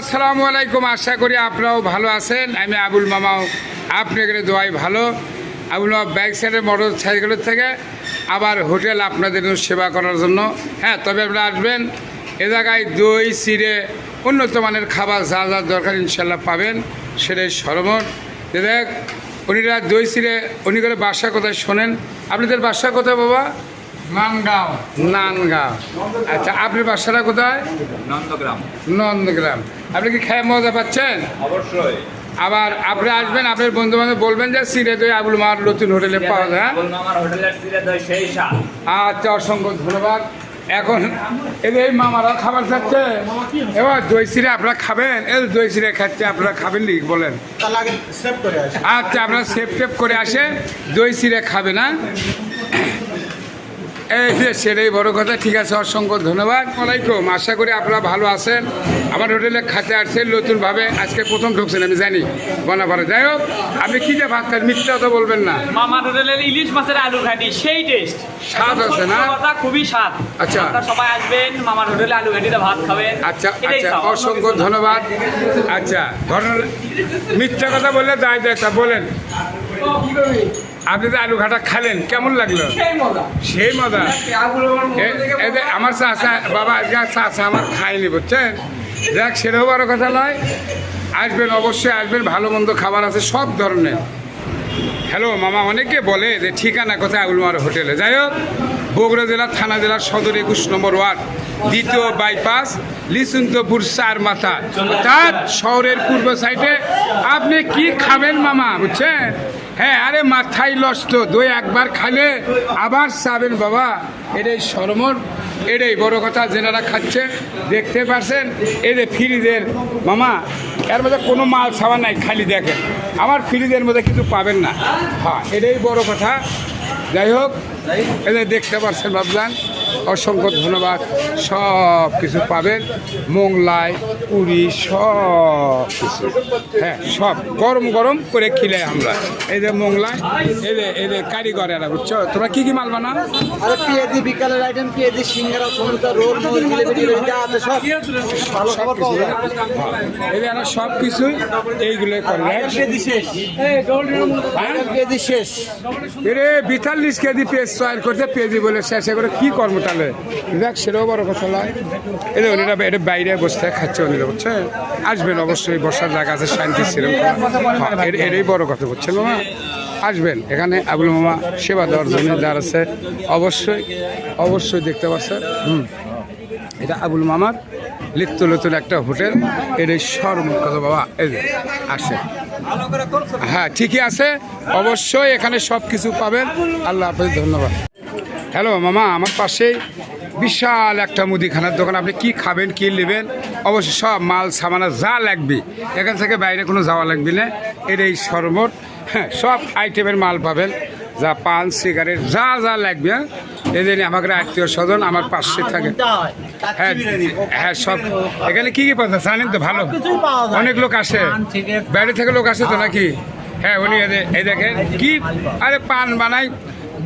আসসালামু আলাইকুম, আশা করি আপনারাও ভালো আছেন। আমি আবুল মামাও, আপনাদের দোয়াই ভালো। আবুল মামা ব্যাক সাইডের মোটর সাইকেলের থেকে আবার হোটেল আপনাদের সেবা করার জন্য। হ্যাঁ তবে আপনারা আসবেন, এ জায়গায় দই, চিড়ে, উন্নত মানের খাবার যা যা দরকার ইনশাল্লাহ পাবেন, সেটাই সরমর দেখ, উনিরা দই, চিড়ে, উনি করে বাসা কোথায় শোনেন? আপনাদের বাসা কোথায় বাবা? নানগাঁও। নানগাঁও। আচ্ছা আপনার বাসাটা কোথায়? নন্দগ্রাম। নন্দগ্রাম। আপনি কি খেয়ে মজা পাচ্ছেন? অবশ্যই। আবার আপনি আসবেন আপনার বন্ধু বান্ধব বলবেন যে সিরে দই আবুল মার নতুন হোটেলে পাওয়া যায় হ্যাঁ? আচ্ছা অসংখ্য ধন্যবাদ। এখন এই এই মামারা খাবার খাচ্ছে। এবার দই সিরে আপনারা খাবেন? এই দই সিরে খাচ্ছে আপনারা খাবেন নি? বলেন। তাহলে আগে সেভ করে আচ্ছা আপনারা সেপ টেপ করে আসে দই সিরে খাবে না এই যে সেটাই বড় কথা ঠিক আছে অসংখ্য ধন্যবাদ। ওয়ালাইকুম আশা করি আপনারা ভালো আছেন। আমার হোটেলে খাতে আসছেন নতুনভাবে আজকে প্রথম ঢুকছেন আমি জানি। বনাপাড়া যাই হোক আপনি কী যে ভাত খান মিথ্যা তো বলবেন না। মামার হোটেলের ইলিশ মাছের আলু ঘাটি সেই টেস্ট স্বাদ আছে না? খুবই স্বাদ। আচ্ছা। আপনারা সবাই আসবেন মামার হোটেলে আলু ঘাটিতে ভাত খাবেন। আচ্ছা আচ্ছা অসংখ্য ধন্যবাদ। আচ্ছা ঘটনা মিথ্যা কথা বললে দায় দেয় বলেন। আপনি তো আলু ঘাটা খালেন কেমন লাগল? সেই মজা। আমার চাষা বাবা আজকে চাষা আমার খায়নি বুঝছেন? দেখ সেটাও বড় কথা নয়। আসবেন অবশ্যই আসবেন ভালো মন্দ খাবার আছে সব ধরনের। হ্যালো মামা অনেকে বলে যে ঠিকানা কোথায় আবুলমার হোটেলে? যাই হোক বগুড়া জেলার থানা জেলার সদর একুশ নম্বর ওয়ার্ড দ্বিতীয় বাইপাস লিসুন্তপুর চার মাথা। অর্থাৎ শহরের পূর্ব সাইডে আপনি কি খাবেন মামা? বুঝছেন? হ্যাঁ আরে মাথায় লষ্ট দই একবার খালে আবার চাবেন বাবা। এটাই সরমর, এটাই বড় কথা যেনারা খাচ্ছে। দেখতে পারছেন? এই যে ফ্রিজের, মামা, এর মধ্যে কোনো মাল ছাওয়া নাই, খালি দেখেন। আমার ফ্রিজের মধ্যে কিছু পাবেন না। হ্যাঁ এটাই বড় কথা। যাই হোক এদের দেখতে পাচ্ছেন ভাবলাম। অসংখ্য ধন্যবাদ। সব কিছু পাবেন। মোংলাই পুরি সব কিছু। হ্যাঁ সব গরম গরম করে খিলে আমরা। এই যে মোংলাই এই যে এই যে কারিগরেরা বুঝছ? তোমরা কি কি মাল বানাও? আরে পেঁয়াজি বিকালের আইটেম পেঁয়াজি সিঙ্গারা সমুদ্র রোল মোল জিলেবি টিলেবি যা আছে সব। ভালো খাবার কিছু পাওয়া যায়। এই যে এরা সব কিছুই এইগুলোই করে? কেজি শেষ। এরে বিতাল্লিশ কেজি পেজ তৈরি করতে পেজি বলে শেষে। করে কি কর্ম তাহলে। দেখ, সেটাও বড় কথা নয়। এটা উনিরা এটা বাইরে বসে থেকে খাচ্ছে উনিরা বুঝছেন? আসবেন অবশ্যই, বসার জায়গা আছে শান্তি শ্রীলঙ্কা এটাই বড় কথা বুঝছেন মামা আসবেন, এখানে আবুল মামা সেবা দেওয়ার জন্য যার আছে। অবশ্যই অবশ্যই দেখতে পাচ্ছেন। হুম, এটা আবুল মামার লিপ্ত নতুন একটা হোটেল। এটাই সর্বমুখ কথা বাবা। এই যে আসে হ্যাঁ ঠিকই আছে। অবশ্যই এখানে সব কিছু পাবেন। আল্লাহ হাফেজ, ধন্যবাদ। হ্যালো মামা আমার পাশে বিশাল একটা মুদিখানার দোকান। আপনি কি খাবেন কি নেবেন? অবশ্যই সব মাল সামানা যা লাগবে। এখান থেকে বাইরে কোনো যাওয়া লাগবে না। এর এই সরবত হ্যাঁ সব আইটেমের মাল পাবেন। যা পান সিগারেট যা যা লাগবে হ্যাঁ। এই জন্য আমাকে আত্মীয় স্বজন আমার পাশে থাকে। হ্যাঁ হ্যাঁ সব। এখানে কি কি পাওয়া জানেন তো ভালো। অনেক লোক আসে। বাইরে থেকে লোক আসে তো নাকি? হ্যাঁ উনি যে- এই দেখেন কি আরে পান বানাই।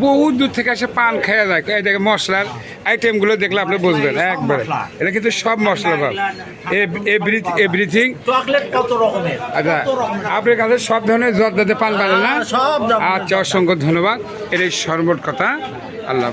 বহু দূর থেকে এসে পান খেয়ে যায়। এই দেখে মশলার আইটেমগুলো দেখলে আপনি বুঝবেন একবারে। এটা কিন্তু সব মশলা পাব এভরিথিং আচ্ছা আপনার কাছে সব ধরনের জর্দাতে পান বানান না? হ্যাঁ। আচ্ছা অসংখ্য ধন্যবাদ। এটাই সর্বট কথা। আল্লাহ।